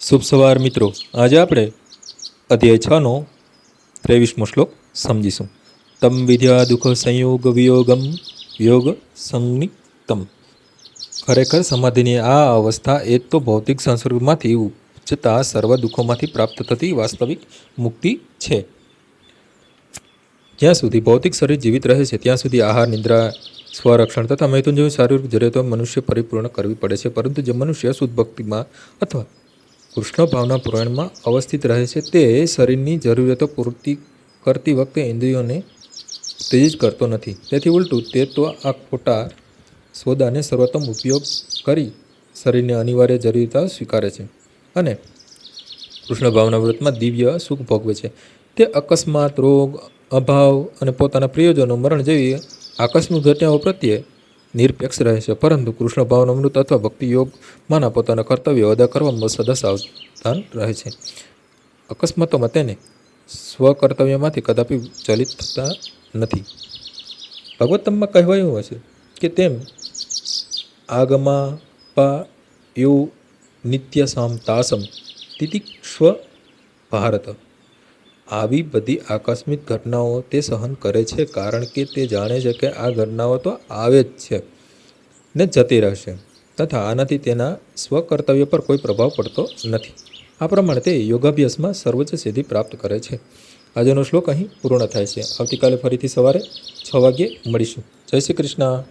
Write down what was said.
શુભ સવાર મિત્રો. આજે આપણે અધ્યાય છનો ત્રેવીસમો શ્લોક સમજીશું. તમ વિદ્યા દુઃખ સંયોગ વિયોગમ યોગ સંનિતમ ખરેખર સમાધિની આ અવસ્થા એક તો ભૌતિક સંસર્ગમાંથી ઉપજતા સર્વ દુઃખોમાંથી પ્રાપ્ત થતી વાસ્તવિક મુક્તિ છે. જ્યાં સુધી ભૌતિક શરીર જીવિત રહે છે, ત્યાં સુધી આહાર, નિદ્રા, સ્વરક્ષણ તથા મૈથુન જેવી શારીરિક જરૂરિયાતો મનુષ્ય પરિપૂર્ણ કરવી પડે છે, પરંતુ જે મનુષ્ય શુદ્ધ ભક્તિમાં અથવા કૃષ્ણ ભાવના પુરાણમાં અવસ્થિત રહે છે. તે શરીરની જરૂરિયાતો પૂર્તિ કરતી વખતે ઇન્દ્રિયોને ઉત્તેજિત કરતો નથી. તેથી ઉલટું તે તો આ ખોટા સોદાને સર્વોત્તમ ઉપયોગ કરી શરીરને અનિવાર્ય જરૂરિયાતો સ્વીકારે છે અને કૃષ્ણ ભાવના વ્રતમાં દિવ્ય સુખ ભોગવે છે. તે અકસ્માત, રોગ, અભાવ અને પોતાના પ્રિયજનો મરણ જેવી આકસ્મિક ઘટનાઓ પ્રત્યે નિરપેક્ષ રહે છે. પરંતુ કૃષ્ણ ભાવના અમૃત અથવા ભક્તિ યોગમાંના પોતાના કર્તવ્યો અદા કરવામાં સદા સાવધાન રહે છે. અકસ્માતોમાં તેને સ્વકર્તવ્યમાંથી કદાપી ચલિત થતા નથી. ભગવત્તમમાં કહેવાયું હશે કે તેમ આગમા પા યુ નિત્ય સામ તાસમ તિતિક્ષ્વ ભારત. આવી બધી આકસ્મિક ઘટનાઓ તે સહન કરે છે કારણ કે તે જાણે છે કે આ ઘટનાઓ તો આવે જ છે ને જતી રહેશે તથા આનાથી તેના સ્વકર્તવ્ય પર કોઈ પ્રભાવ પડતો નથી. આ પ્રમાણે તે યોગાભ્યાસમાં સર્વોચ્ચ સિદ્ધિ પ્રાપ્ત કરે છે. આજનો શ્લોક અહીં પૂર્ણ થાય છે. આવતીકાલે ફરીથી સવારે છ વાગ્યે મળીશું. જય શ્રી કૃષ્ણ.